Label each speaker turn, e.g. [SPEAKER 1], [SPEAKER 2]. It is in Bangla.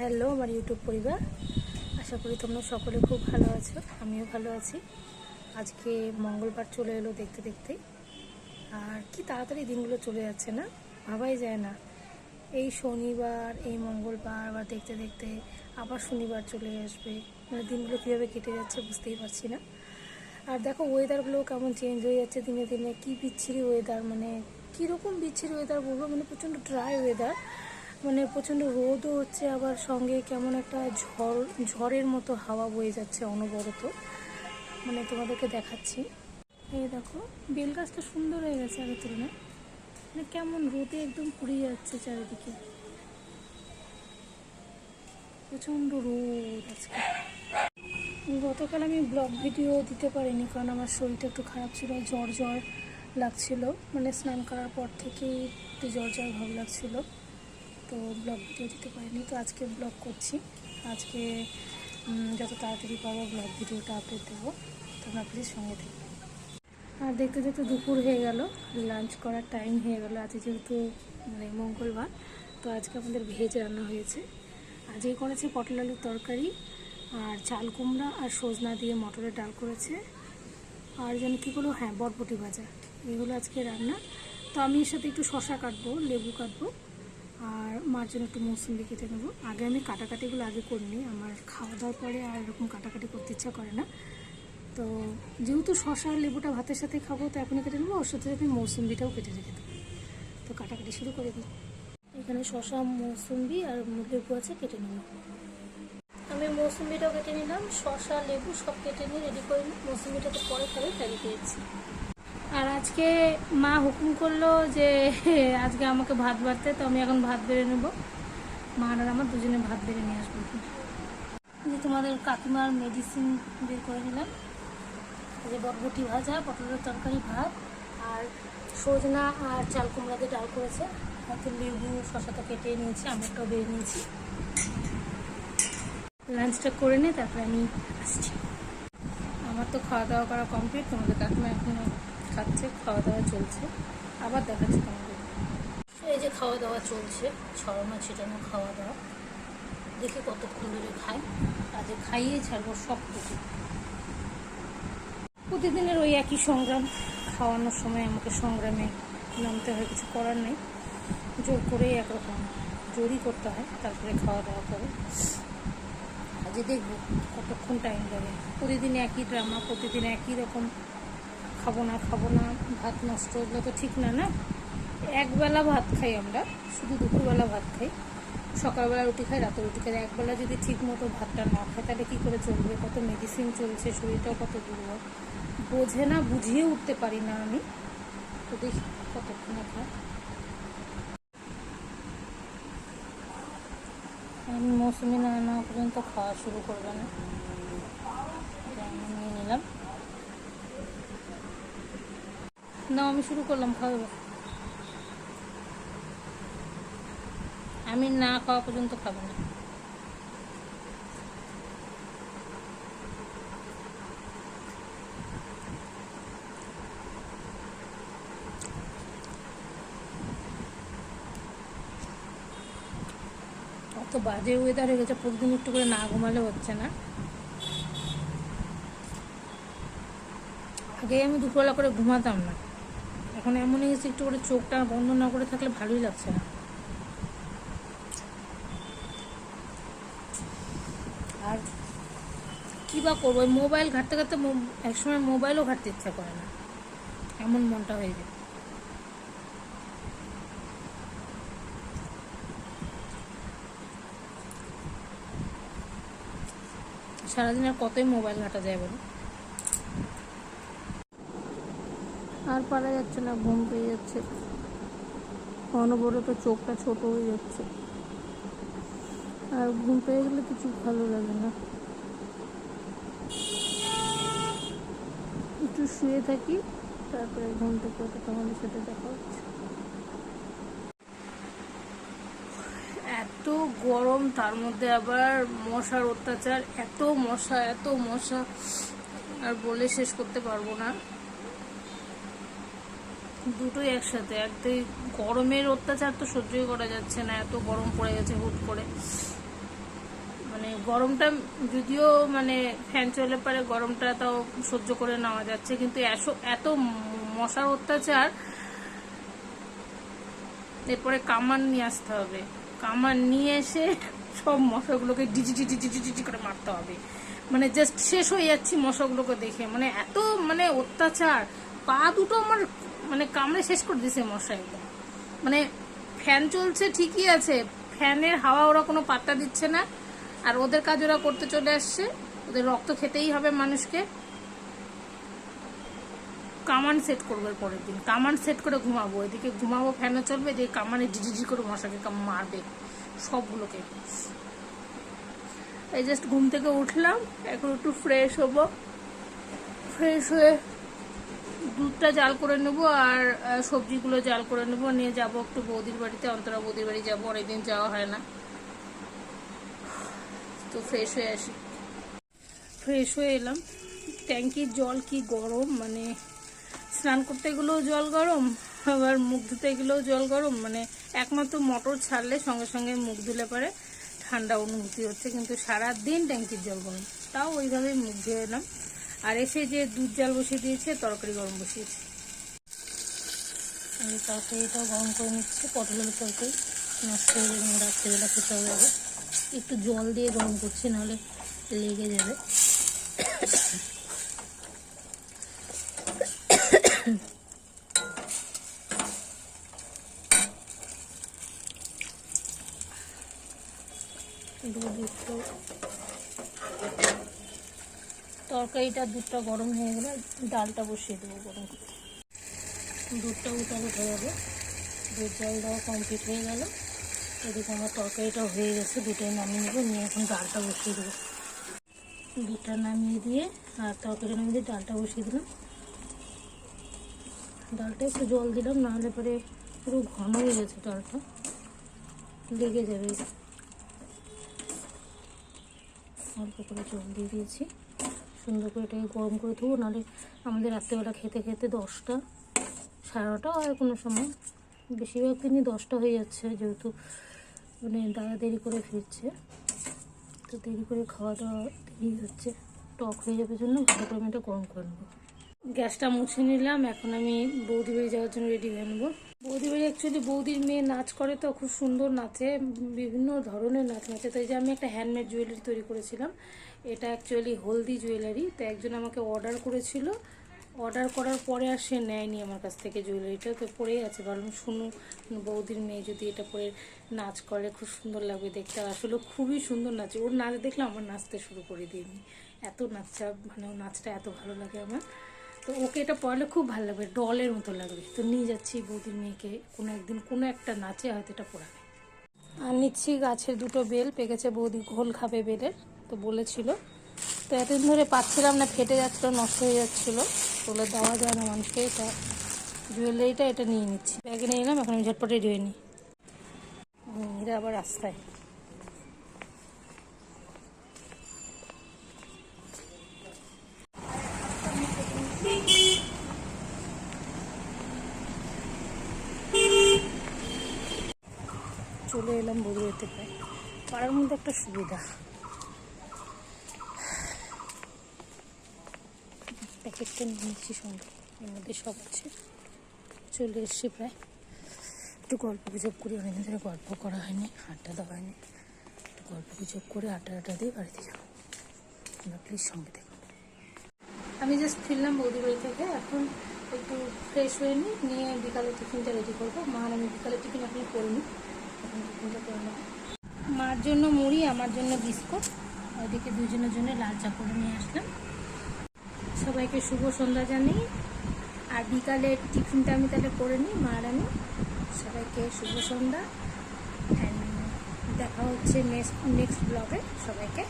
[SPEAKER 1] হ্যালো, আমার ইউটিউব পরিবার। আশা করি তোমরা সকলে খুব ভালো আছো, আমিও ভালো আছি। আজকে মঙ্গলবার চলে এলো দেখতে দেখতে আর কি তাড়াতাড়ি দিনগুলো চলে যাচ্ছে না? ভাবাই যায় না। এই শনিবার, এই মঙ্গলবার আবার দেখতে দেখতে আবার শনিবার চলে আসবে। মানে দিনগুলো কীভাবে কেটে যাচ্ছে বুঝতেই পারছি না। আর দেখো ওয়েদারগুলো কেমন চেঞ্জ হয়ে যাচ্ছে দিনে দিনে। কি বিচ্ছিরি ওয়েদার মানে কীরকম বিচ্ছিরি ওয়েদার বলব? মানে প্রচণ্ড ড্রাই ওয়েদার মানে প্রচণ্ড রোদও হচ্ছে, আবার সঙ্গে কেমন একটা ঝড়, ঝড়ের মতো হাওয়া বয়ে যাচ্ছে অনবরত। মানে তোমাদেরকে দেখাচ্ছি। এই দেখো, বেল গাছটা সুন্দর হয়ে গেছে আগের তুলনায়। মানে কেমন রোদে একদম পুড়ে যাচ্ছে চারিদিকে। প্রচণ্ড রোদ আজকে। গতকাল আমি ব্লগ ভিডিও দিতে পারিনি, কারণ আমার শরীরটা একটু খারাপ ছিল, জ্বর জ্বর লাগছিল। মানে স্নান করার পর থেকেই একটু জ্বর জ্বর ভাব লাগছিল। তো ব্লগ ভিডিও দিতে পারিনি, তো আজকে ব্লগ করছি। আজকে যত তাড়াতাড়ি পারব ব্লগ ভিডিওটা আপলোড দেবো, তোমরা প্লিজ সঙ্গে থেকো। আর দেখতে দেখতে দুপুর হয়ে গেল লাঞ্চ করার টাইম হয়ে গেল, আজকে যেহেতু মানে মঙ্গলবার, তো আজকে আমাদের ভেজ রান্না হয়েছে। আজকে করেছে পটল আলুর তরকারি, আর চাল কুমড়া আর সজনা দিয়ে মটরের ডাল করেছে। আর যেন কী করল হ্যাঁ বটবটি ভাজা, এগুলো আজকে রান্না। তো আমি এর সাথে একটু শশা কাটবো, লেবু কাটবো। আর মার জন্য একটু মৌসুমি কেটে নেব। আগে আমি কাটাকাটিগুলো আগে করিনি আমার খাওয়া দাওয়ার পরে আর এরকম কাটাকাটি করতে ইচ্ছা করে না। তো যেহেতু শশা আর লেবুটা ভাতের সাথে খাব, তো এখনই কেটে নেব। ওর সাথে আমি মৌসুম্বিটাও কেটে রেখে দেবো। তো কাটাকাটি শুরু করে দিই। এখানে শশা, মৌসুম্বি আর লেবু আছে, কেটে নেব। আমি মৌসুম্বিটাও কেটে নিলাম। শশা, লেবু সব কেটে নিয়ে রেডি করে নিই। মৌসুম্বিটা তো পরে খাবে রেখে দিচ্ছি আর আজকে মা হুকুম করল যে, আজকে আমাকে ভাত বাড়তে, তো আমি এখন ভাত বেড়ে নেব। মা আর আমার দুজনে ভাত বেড়ে নিয়ে আসব যে তোমাদের কাকিমার মেডিসিন বের করে নিলাম। যে বটবটি ভাজা, পটলের তরকারি, ভাত, আর সজনা আর চাল কুমড়া দিয়ে ডাল করেছে। হাতে লেবু শশাটা কেটে নিয়েছি আমটাও বেড়ে নিয়েছি। লাঞ্চটা করে নিয়ে তারপরে আমি আসছি। আমার তো খাওয়া দাওয়া করা কমপ্লিট, তোমাদের কাকিমা এখনও খাচ্ছে খাওয়া দাওয়া চলছে। আবার দেখাচ্ছি তোমাদের। এই যে খাওয়া দাওয়া চলছে ছড়ানো ছিটানো খাওয়া দাওয়া। দেখি কতক্ষণ ধরে খাই। আজকে খাইয়ে ছাড়বো সব কিছু প্রতিদিনের ওই একই সংগ্রাম। খাওয়ানোর সময় আমাকে সংগ্রামে নামতে হয় কিছু করার নেই। জোর করেই একরকম জোরই করতে হয় তারপরে খাওয়া দাওয়া করে। আজকে দেখব কতক্ষণ টাইম লাগে প্রতিদিন একই ড্রামা প্রতিদিন একই রকম খাব না খাব না, ভাত নষ্ট এগুলো তো ঠিক না না? একবেলা ভাত খাই আমরা, শুধু দুপুরবেলা ভাত খাই। সকালবেলা রুটি খাই, রাতে রুটি খাই। একবেলা যদি ঠিক মতো ভাতটা না খাই, তাহলে কী করে চলবে? কত মেডিসিন চলছে, শরীরটাও কত দুর্বল। বোঝে না, বুঝিয়ে উঠতে পারি না আমি। তো দেখি কতক্ষণে আমি মৌসুমি না না পর্যন্ত খাওয়া শুরু করবে না। নিয়ে নিলাম। না, আমি শুরু করলাম, খাওয়া আমি না খাওয়া পর্যন্ত খাব না। অত বাজে ওয়েদার হয়ে গেছে, প্রতিদিন একটু করে না ঘুমালে হচ্ছে না। আগে আমি দুপুরবেলা করে ঘুমাতাম না। এখন এমন হয়ে গেছে একটু করে চোখটা বন্ধ না করে থাকলে ভালোই লাগছে না। আর কী বা করব? মোবাইল ঘাটতে ঘাটতে একসময় মোবাইলও ঘাটতে ইচ্ছা করে না। এমন মনটা হয়ে যায়। সারাদিন আর কতই মোবাইল ঘাটা যায় বলো? পারা যাচ্ছে না, ঘুম পেয়ে যাচ্ছে। অনবরত চোখটা ছোট হয়ে যাচ্ছে। আর ঘুম পেয়ে গেলে কিছু ভালো লাগে না। একটু শুয়ে থাকি, তারপরে ঘুম থেকে উঠে তোমাদের সাথে দেখা হচ্ছে। এত গরম, তার মধ্যে আবার মশার অত্যাচার, এত মশা এত মশা। আর বলে শেষ করতে পারব না। দুটোই একসাথে। একটাই গরমের অত্যাচার তো সহ্যই করা যাচ্ছে না, এত গরম পড়ে গেছে হুট করে।
[SPEAKER 2] মানে গরমটা যদিও মানে ফ্যান চলে পারে, গরমটা তাও সহ্য করে নেওয়া যাচ্ছে, কিন্তু এত মশার অত্যাচার, এরপরে কামান নিয়ে আসতে হবে। কামান নিয়ে এসে সব মশাগুলোকে ডিজি ডিজি ডিজি করে মারতে হবে। মানে জাস্ট শেষ হয়ে যাচ্ছি মশাগুলোকে দেখে। মানে এত মানে অত্যাচার। পা দুটো আমার মানে কামড়ে শেষ করে দিছে মশা একদম মানে ফ্যান চলছে ঠিকই আছে, ফ্যানের হাওয়া ওরা কোনো পাত্তা দিচ্ছে না, আর ওদের কাজ ওরা করতে চলে আসছে। ওদের রক্ত খেতেই হবে মানুষকে। কামান সেট করব পরের দিন। কামান সেট করে ঘুমাবো। এদিকে ঘুমাবো, ফ্যানও চলবে, যে কামানে ডিজি করে মশাকে মারবে। সবগুলোকে। এই জাস্ট ঘুম থেকে উঠলাম, এখন একটু ফ্রেশ হব। ফ্রেশ হয়ে দুধটা জাল করে নেব আর সবজিগুলো জাল করে নেব। নিয়ে যাব একটু বৌদির বাড়িতে, অন্তরা বৌদির বাড়ি যাব, অনেকদিন যাওয়া হয় না। তো ফ্রেশ হয়ে আসি। ফ্রেশ হয়ে এলাম। ট্যাঙ্কির জল কি গরম? মানে স্নান করতে গেলেও জল গরম, আবার মুখ ধুতে গেলেও জল গরম। মানে একমাত্র মোটর ছাড়লে সঙ্গে সঙ্গে মুখ ধুলে পরে ঠান্ডা অনুভূতি হচ্ছে। কিন্তু সারা দিন ট্যাঙ্কির জল গরম। তাও ওইভাবেই মুখ ধুয়ে এলাম। আর এসে যে দুধ জাল বসিয়ে দিয়েছে, তরকারি গরম বসিয়েছে। তরকারিটাও গরম করে নিচ্ছে পটলের তরকারি। রাত্রিবেলা খেতে হবে। একটু জল দিয়ে গরম করছে, নাহলে লেগে যাবে দুধ একটু তরকারিটা দুধটা গরম হয়ে গেলে ডালটা বসিয়ে দেবো গরম দুধটা উঠাল উঠে যাবে। দুধ জল দেওয়া কমপ্লিট হয়ে গেল। এদিকে আমার তরকারিটা হয়ে গেছে, দুটোই নামিয়ে নেব। নিয়ে এখন ডালটা বসিয়ে দেবো। দুধটা নামিয়ে দিয়ে আর তরকারি নামিয়ে দিয়ে ডালটা বসিয়ে দিলাম। ডালটা একটু জল দিলাম, নাহলে পরে পুরো ঘন হয়ে গেছে ডালটা। লেগে যাবে। অল্প করে জল দিয়ে দিয়েছি। সুন্দর করে এটাকে গরম করে দেবো নাহলে আমাদের রাত্রেবেলা খেতে খেতে দশটা, সাড়ে নটা হয় কোনো সময়। বেশিরভাগ দিনই দশটা হয়ে যাচ্ছে, যেহেতু মানে দাদা দেরি করে ফিরছে। তো দেরি করে খাওয়া দাওয়া দেরি হচ্ছে, টক হয়ে যাবে জন্য ভালো করে আমি এটা গরম করে নেব। গ্যাসটা মুছে নিলাম, এখন আমি বৌদি বাড়ি যাওয়ার জন্য রেডি হয়ে নেব। বৌদি বাড়ি অ্যাকচুয়ালি বৌদির মেয়ে নাচ করে তো, খুব সুন্দর নাচে, বিভিন্ন ধরনের নাচ নাচে। তো এই যে আমি একটা হ্যান্ডমেড জুয়েলারি তৈরি করেছিলাম, এটা অ্যাকচুয়ালি হলদি জুয়েলারি তো একজন আমাকে অর্ডার করেছিল। অর্ডার করার পরে আর সে নেয়নি আমার কাছ থেকে জুয়েলারিটা তো পরেই আছে ভাবলাম শুনু বৌদির মেয়ে যদি এটা পরে নাচ করে, খুব সুন্দর লাগবে দেখতে। আসলে খুবই সুন্দর নাচে। ওর নাচ দেখলে আমার নাচতে শুরু করে দিইনি এত নাচটা মানে নাচটা এত ভালো লাগে আমার। তো ওকে এটা পড়ালে খুব ভালো লাগবে, ডলের মতো লাগবে। তো নিয়ে যাচ্ছি বৌদির মেয়েকে, কোনো একদিন কোনো একটা নাচে হয়তো এটা পড়াবে। আর নিচ্ছি গাছের দুটো বেল, পেকেছে বৌদি ঘোল খাবে বেলের তো বলেছিল। তো এতদিন ধরে পাচ্ছিলাম না, ফেটে যাচ্ছিল, নষ্ট হয়ে যাচ্ছিল। বলে দেওয়া যায় না মানুষকে, এটা জুয়েলারিটা এটা নিয়ে নিচ্ছি। ব্যাগে নিয়ে নিলাম এখন আমি ঝটপট রেডি হয়ে নিই। এটা আবার রাস্তায়। চলে এলাম বদুয়াতে প্রায় পাড়ার মধ্যে একটা সুবিধা। প্যাকেটটা নিয়ে নিচ্ছি সঙ্গে। এর মধ্যে সব আছে। চলে এসছি প্রায়। একটু গল্প গুজব করি, অনেকদিন ধরে গল্প করা হয়নি, আড্ডা দেওয়া হয়নি। একটু গল্প গুজব করে, আড্ডা আড্ডা দিয়ে বাড়িতে যাব। তোমরা প্লিজ সঙ্গে দেখো আমি জাস্ট ফিরলাম বৌদি বাড়ি থেকে। এখন একটু ফ্রেশ হয়ে নিই নিয়ে বিকালে টিফিনটা রেডি করব। মা আমি বিকালে টিফিন এখন করিনি মার জন্য মুড়ি, আমার জন্য বিস্কুট। ওইদিকে দুজনের জন্য লাল চা করে নিয়ে আসলাম। সবাইকে শুভ সন্ধ্যা জানিয়ে। আর বিকালে টিফিনটা আমি তাহলে করে নিই, মার আমি। সবাইকে শুভ সন্ধ্যা। দেখা হচ্ছে নেক্সট নেক্সট ব্লগে সবাইকে।